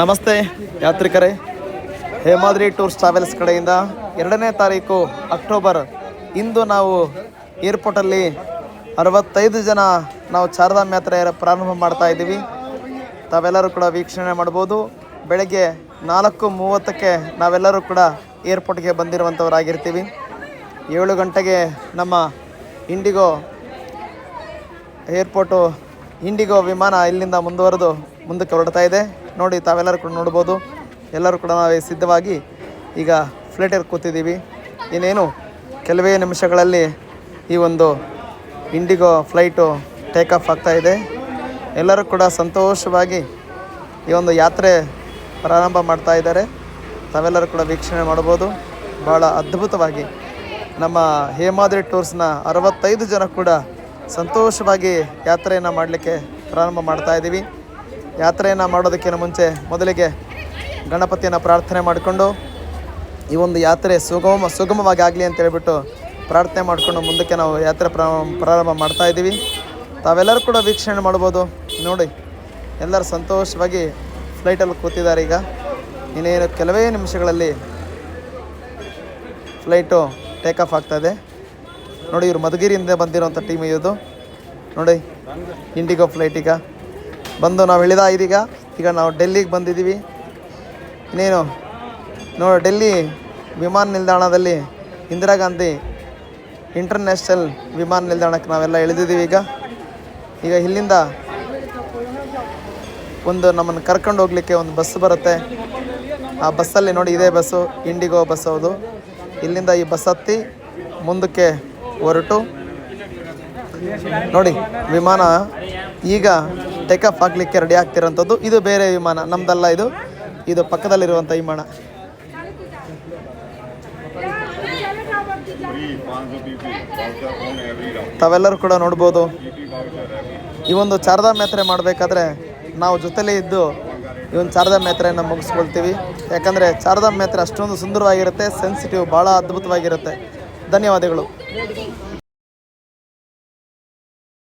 ನಮಸ್ತೆ ಯಾತ್ರಿಕರೇ. Hemadri tours travels ಕಡೆಯಿಂದ ಎರಡನೇ ತಾರೀಕು ಅಕ್ಟೋಬರ್ ಇಂದು ನಾವು ಏರ್ಪೋರ್ಟಲ್ಲಿ ಅರವತ್ತೈದು ಜನ ನಾವು ಚಾರಧಾಮ್ ಯಾತ್ರೆ ಪ್ರಾರಂಭ ಮಾಡ್ತಾ ಇದ್ದೀವಿ. ತಾವೆಲ್ಲರೂ ಕೂಡ ವೀಕ್ಷಣೆ ಮಾಡ್ಬೋದು. ಬೆಳಗ್ಗೆ ನಾಲ್ಕು ಮೂವತ್ತಕ್ಕೆ ನಾವೆಲ್ಲರೂ ಕೂಡ ಏರ್ಪೋರ್ಟ್ಗೆ ಬಂದಿರುವಂಥವರಾಗಿರ್ತೀವಿ. ಏಳು ಗಂಟೆಗೆ ನಮ್ಮ ಇಂಡಿಗೋ ಏರ್ಪೋರ್ಟು ಇಂಡಿಗೋ ವಿಮಾನ ಇಲ್ಲಿಂದ ಮುಂದುವರೆದು ಮುಂದಕ್ಕೆ ಹೊರಡ್ತಾ ಇದೆ. ನೋಡಿ ತಾವೆಲ್ಲರೂ ಕೂಡ ನೋಡ್ಬೋದು. ಎಲ್ಲರೂ ಕೂಡ ನಾವು ಸಿದ್ಧವಾಗಿ ಈಗ ಫ್ಲೈಟಲ್ಲಿ ಕೂತಿದ್ದೀವಿ. ಇನ್ನೇನು ಕೆಲವೇ ನಿಮಿಷಗಳಲ್ಲಿ ಈ ಒಂದು ಇಂಡಿಗೋ ಫ್ಲೈಟು ಟೇಕ್ ಆಫ್ ಆಗ್ತಾ ಇದೆ. ಎಲ್ಲರೂ ಕೂಡ ಸಂತೋಷವಾಗಿ ಈ ಒಂದು ಯಾತ್ರೆ ಪ್ರಾರಂಭ ಮಾಡ್ತಾ ಇದ್ದಾರೆ. ತಾವೆಲ್ಲರೂ ಕೂಡ ವೀಕ್ಷಣೆ ಮಾಡ್ಬೋದು ಭಾಳ ಅದ್ಭುತವಾಗಿ ನಮ್ಮ ಹೇಮಾದ್ರಿ ಟೂರ್ಸ್ನ ಅರವತ್ತೈದು ಜನ ಕೂಡ ಸಂತೋಷವಾಗಿ ಯಾತ್ರೆಯನ್ನು ಮಾಡಲಿಕ್ಕೆ ಪ್ರಾರಂಭ ಮಾಡ್ತಾ ಇದ್ದೀವಿ. ಯಾತ್ರೆಯನ್ನು ಮಾಡೋದಕ್ಕಿಂತ ಮುಂಚೆ ಮೊದಲಿಗೆ ಗಣಪತಿಯನ್ನು ಪ್ರಾರ್ಥನೆ ಮಾಡಿಕೊಂಡು ಈ ಒಂದು ಯಾತ್ರೆ ಸುಗಮ ಸುಗಮವಾಗಿ ಆಗಲಿ ಅಂತ ಹೇಳಿಬಿಟ್ಟು ಪ್ರಾರ್ಥನೆ ಮಾಡಿಕೊಂಡು ಮುಂದಕ್ಕೆ ನಾವು ಯಾತ್ರೆ ಪ್ರಾರಂಭ ಮಾಡ್ತಾ ಇದ್ದೀವಿ. ತಾವೆಲ್ಲರೂ ಕೂಡ ವೀಕ್ಷಣೆ ಮಾಡ್ಬೋದು. ನೋಡಿ, ಎಲ್ಲರೂ ಸಂತೋಷವಾಗಿ ಫ್ಲೈಟಲ್ಲಿ ಕೂತಿದ್ದಾರೆ ಈಗ. ಇನ್ನೇನು ಕೆಲವೇ ನಿಮಿಷಗಳಲ್ಲಿ ಫ್ಲೈಟು ಟೇಕ್ ಆಫ್ ಆಗ್ತಾಯಿದೆ ನೋಡಿ, ಇವರು ಮಧುಗಿರಿಯಿಂದ ಬಂದಿರೋಂಥ ಟೀಮ್ ಇದು ನೋಡಿ, ಇಂಡಿಗೋ ಫ್ಲೈಟ್ ಈಗ. ಬಂದು ನಾವು ಇಳಿದ ಇದೀಗ. ಈಗ ನಾವು ಡೆಲ್ಲಿಗೆ ಬಂದಿದ್ದೀವಿ. ಇನ್ನೇನು? ನೋಡಿ, ಡೆಲ್ಲಿ ವಿಮಾನ ನಿಲ್ದಾಣದಲ್ಲಿ ಇಂದಿರಾ ಗಾಂಧಿ ಇಂಟರ್ನ್ಯಾಷನಲ್ ವಿಮಾನ ನಿಲ್ದಾಣಕ್ಕೆ ನಾವೆಲ್ಲ ಇಳಿದಿದ್ದೀವಿ ಈಗ. ಈಗ ಇಲ್ಲಿಂದ ಒಂದು ನಮ್ಮನ್ನು ಕರ್ಕೊಂಡು ಹೋಗ್ಲಿಕ್ಕೆ ಒಂದು ಬಸ್ ಬರುತ್ತೆ. ಆ ಬಸ್ಸಲ್ಲಿ ನೋಡಿ ಇದೇ ಬಸ್ಸು, ಇಂಡಿಗೋ ಬಸ್ ಹೌದು. ಇಲ್ಲಿಂದ ಈ ಬಸ್ ಹತ್ತಿ ಮುಂದಕ್ಕೆ ಹೊರಟು. ನೋಡಿ, ವಿಮಾನ ಈಗ ಟೇಕ್ ಆಫ್ ಆಗಲಿಕ್ಕೆ ರೆಡಿ ಆಗ್ತಿರೋಂಥದ್ದು. ಇದು ಬೇರೆ ವಿಮಾನ, ನಮ್ದಲ್ಲ ಇದು. ಇದು ಪಕ್ಕದಲ್ಲಿರುವಂಥ ವಿಮಾನ. ತಾವೆಲ್ಲರೂ ಕೂಡ ನೋಡ್ಬೋದು. ಈ ಒಂದು ಚಾರಧಾಮ್ ಯಾತ್ರೆ ಮಾಡಬೇಕಾದ್ರೆ ನಾವು ಜೊತೆಲೇ ಇದ್ದು ಈ ಒಂದು ಚಾರಧಾಮ್ ಯಾತ್ರೆಯನ್ನು ಮುಗಿಸ್ಕೊಳ್ತೀವಿ. ಯಾಕಂದರೆ ಚಾರಧಾಮ್ ಯಾತ್ರೆ ಅಷ್ಟೊಂದು ಸುಂದರವಾಗಿರುತ್ತೆ ಸೆನ್ಸಿಟಿವ್ ಭಾಳ ಅದ್ಭುತವಾಗಿರುತ್ತೆ. ಧನ್ಯವಾದಗಳು.